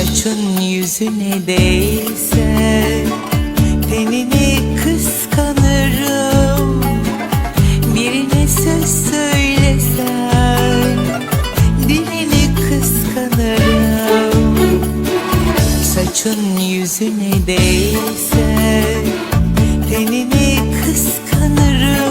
Saçın yüzüne değse Tenini kıskanırım. Birine söz söylesen Dilini kıskanırım. Saçın yüzüne değse Tenini kıskanırım.